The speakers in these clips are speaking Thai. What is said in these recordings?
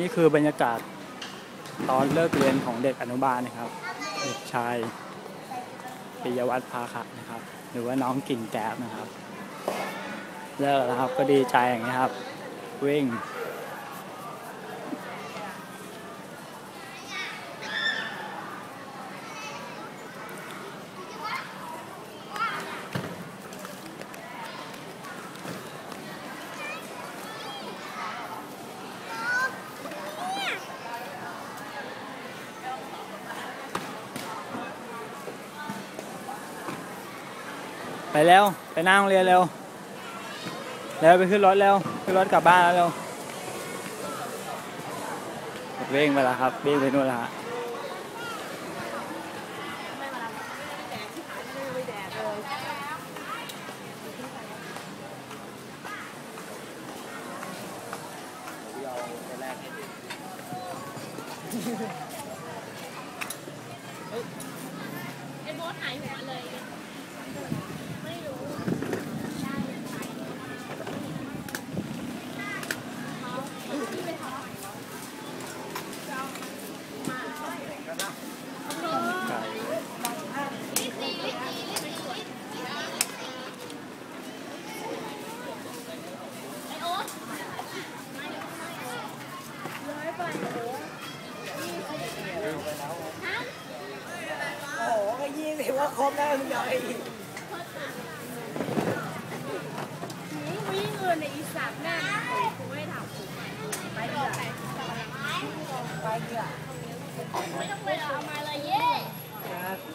นี่คือบรรยากาศตอนเลิกเรียนของเด็กอนุบาลนะครับ เด็กชายปิยวัฒน์ภาคะนะครับ หรือว่าน้องกิ่งแก้บนะครับ เลิกแล้วครับก็ดีใจอย่างนี้ครับ วิ่ง ไปเร็วไปนั่งโรงเรียนเร็วเร็วไปขึ้นรถเร็ว ขึ้นรถกลับบ้านแล้วเร็ววิ่งไปแล้วครับวิ่งไปนู่นแล้วฮะไสิบว่าครบแล้วมึงเอาไอ้ นี่วิ่งเงินในอีสานแม่กูไม่ถามกูไปเถอะ ไปเกี่ย ไม่ต้องไปเอามาเลยเย่ นะ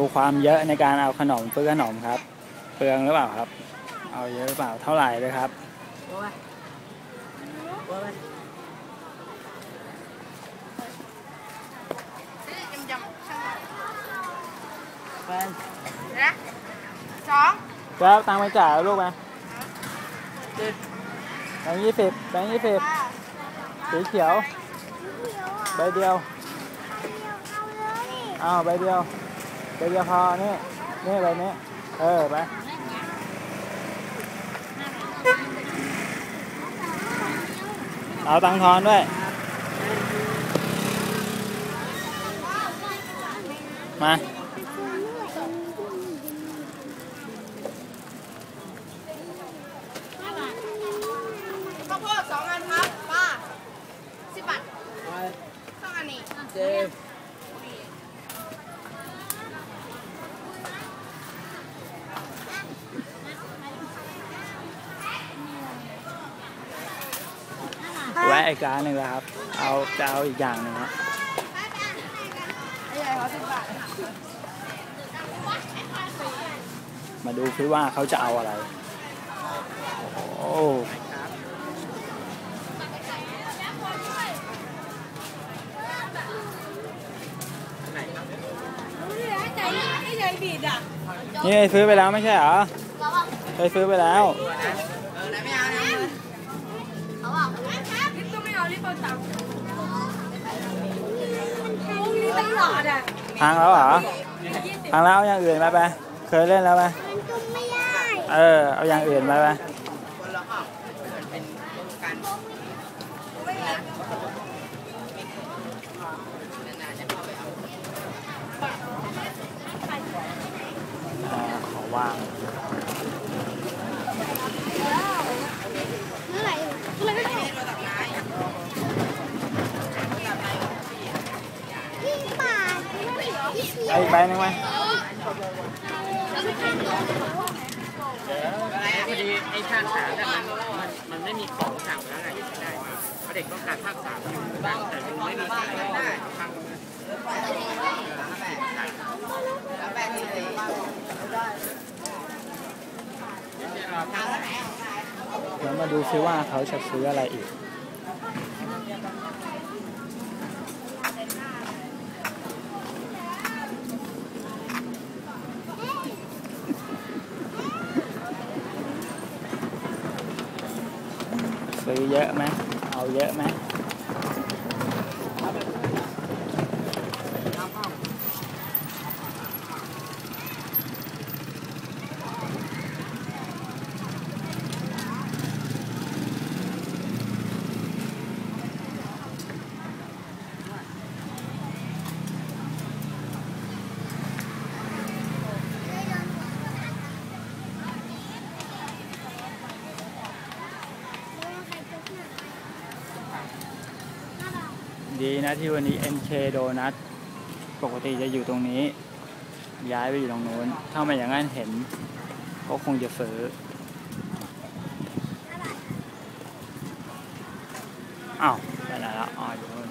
ดูความเยอะในการเอาขนมซื้อขนมครับ เปลืองหรือเปล่าครับ เอาเยอะหรือเปล่าเท่าไหร่เลยครับแฟนนะสองแล้วตังไปจ่ายลูกไหมแบงค์ยี่สิบแบงค์ยี่สิบสีเขียว ใบเดียว อ้าว ใบเดียว ใบเดียวพอนี่นี่อะไรนี่เออไปเอาตังค์ทอนด้วยมา ข้าวโพดสองอันครับป้าสิบบาท ไป สองอันนี้ เจ็ด แวะ อีกร้านหนึ่งแล้วครับ เอาจะเอาอีกอย่างหนึ่งครับมาดูซิว่าเขาจะเอาอะไร โอ้โหไอ้ใหญ่ไอ้ใหญ่บีดอะนี่ซื้อไปแล้วไม่ใช่เหรอเคยซื้อไปแล้ว พวกนี้ตลอดอะทางแล้วเหรอทางแล้วเอาอย่างอื่นมาไปเคยเล่นแล้วไหมมันก็ไม่ได้เออเอาอย่างอื่นมาไปคนละห้องเป็นกันนานๆจะเข้าไปเอาอ่าขอวาง เมื่อไหร่เมื่อไหร่ก็ได้ยี่สิบบาท เอาอีกใบหนึงไหมพอดีไอ้ภาคสามมันมันมันไม่มีของสั่งแล้วไงไม่ได้เพราะเด็กต้องการภาคสามอยู่บ้างแต่มันไม่มีขายได้ทางแล้วแปดที่สี่เดี๋ยวมาดูซิว่าเขาจะซื้ออะไรอีก อเยอะไหมเอาเยอะไหม ดีนะที่วันนี้ NK โดนัทปกติจะอยู่ตรงนี้ ย้ายไปอยู่ตรงนู้น ถ้าไม่อย่างนั้นเห็น ก็คงจะซื้ออ้าวไปไหนแล้วอ๋ออยู่นู้น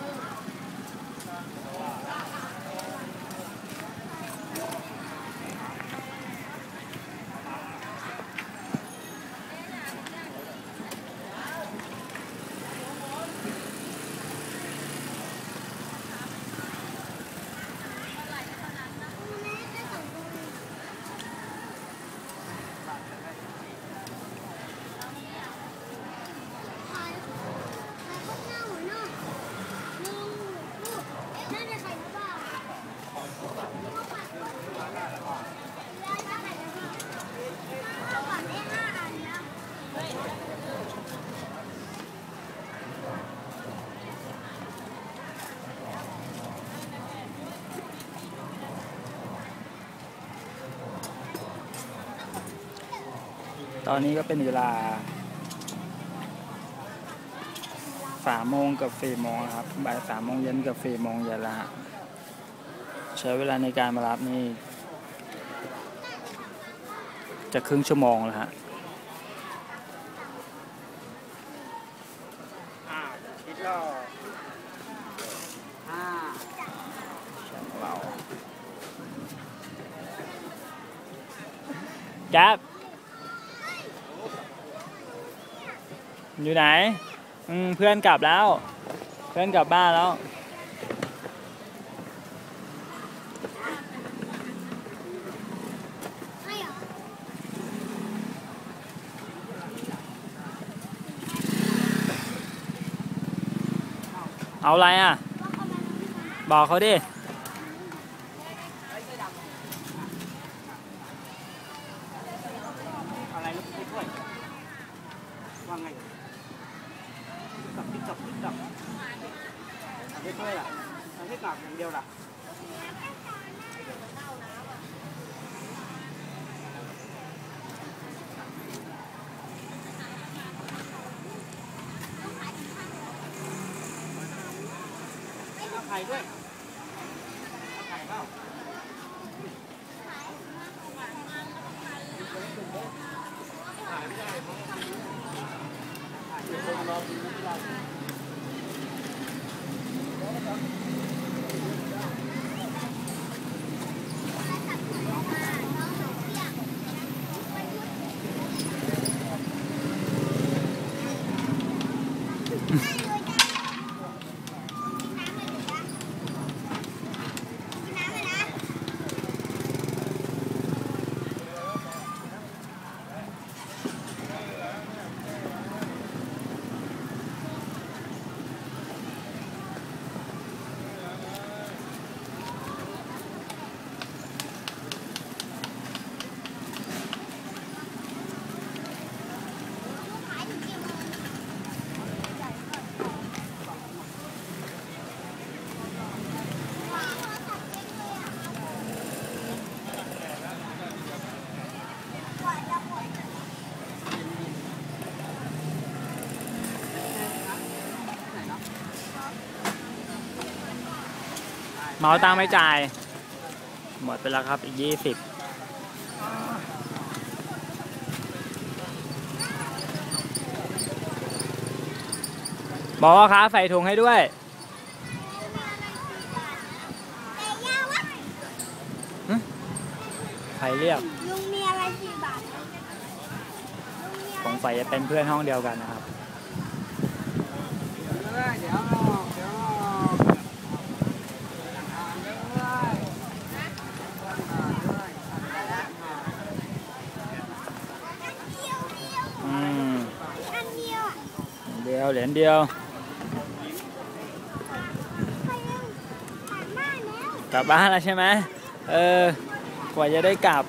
ตอนนี้ก็เป็นเวลาสามโมงกับสี่โมงครับบ่ายสามโมงเย็นกับสี่โมงเย็นล้วฮะใช้เวลาในการมารับนี่ จะครึ่งชั่วโมงแล้วฮะคิดรออ่าเราแก๊บ อยู่ไหนเพื่อนกลับแล้ว เพื่อนกลับบ้านแล้ว เอาอะไรอะ บอกเขาดิอะไรลูกช่วยว่าไง กับติ๊กกับติ๊กกับไปช่วยล่ะทำให้กลับอย่างเดียวล่ะเอาไข่ด้วยเอาไข่ เเมาตังไม่จ่าย หมดไปแล้วครับอีกยี่สิบบอกว่าค้าใส่ถุงให้ด้วยใครเรียกลุงมีอะไรสี่บาทสงสัยจะเป็นเพื่อนห้องเดียวกันนะครับ เดี๋ยวเดี๋ยว อืม อันเดียวอะ เดียว เห รียญเดียว กลับบ้านแล้วใช่ไหมเออกว่าจะได้กลับ